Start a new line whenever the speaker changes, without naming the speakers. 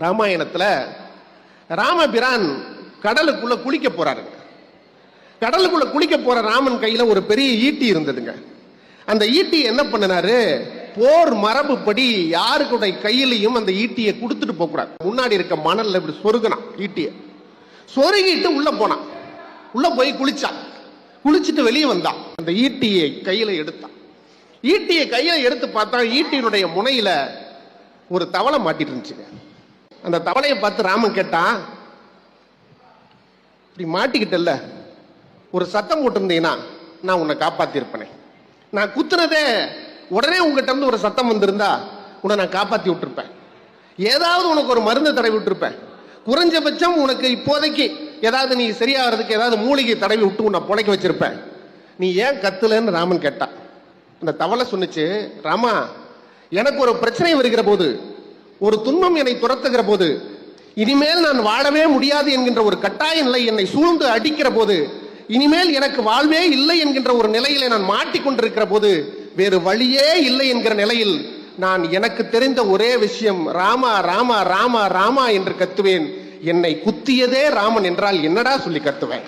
ராமாயணத்தில் ராமபிரான் கடலுக்குள்ள குளிக்க போறாருங்க. கடலுக்குள்ள குளிக்க போற ராமன் கையில ஒரு பெரிய ஈட்டி இருந்ததுங்க. அந்த ஈட்டி என்ன பண்ணினாரு? போர் மரபுப்படி யாருக்குடைய கையிலையும் அந்த ஈட்டியை கொடுத்துட்டு போக கூடாது. முன்னாடி இருக்க மணல்ல இப்படி சொருகினான் ஈட்டியை. சொருகிட்டு உள்ள போனான். உள்ள போய் குளிச்சான். குளிச்சுட்டு வெளியே வந்தான். அந்த ஈட்டியை கையில எடுத்தான். ஈட்டியை கையில எடுத்து பார்த்தா ஈட்டியினுடைய முனையில ஒரு தவளை மாட்டிட்டு இருந்துச்சுங்க. அந்த தவளையை பார்த்து ராமன் கேட்டான் இப்படி மாட்டிக்கிட்டல்ல. ஒரு சத்தம் போட்டிருந்தீங்கன்னா நான் உன்னை காப்பாத்திருப்பேனே நான் குத்துனதே உடனே உங்ககிட்ட இருந்து ஒரு சத்தம் வந்திருந்தா உன்னை நான் காப்பாத்தி விட்டுருப்பேன். ஏதாவது உனக்கு ஒரு மருந்து தடவி விட்டுருப்பேன். குறைஞ்சபட்சம் உனக்கு இப்போதைக்கு ஏதாவது நீ சரியாகிறதுக்கு ஏதாவது மூலிகை தடவி விட்டு உன்னை புழைக்க வச்சிருப்பேன். நீ ஏன் கத்துலன்னு ராமன் கேட்டான் அந்த தவளை சொன்னிச்சு ராமா எனக்கு ஒரு பிரச்சனை வருகிற போது ஒரு துன்பம் என்னை துரத்துகிற போது இனிமேல் நான் வாழவே முடியாது என்கின்ற ஒரு கட்டாய நிலை என்னை சூழ்ந்து அடிக்கிற போது இனிமேல் எனக்கு வாழ்வே இல்லை என்கின்ற ஒரு நிலையிலே நான் மாட்டிக்கொண்டிருக்கிற போது வேறு வழியே இல்லை என்கிற நிலையில் நான் எனக்கு தெரிந்த ஒரே விஷயம் ராமா ராமா ராமா ராமா என்று கத்துவேன். என்னை குத்தியதே ராமன் என்றால் என்னடா சொல்லி கத்துவேன்?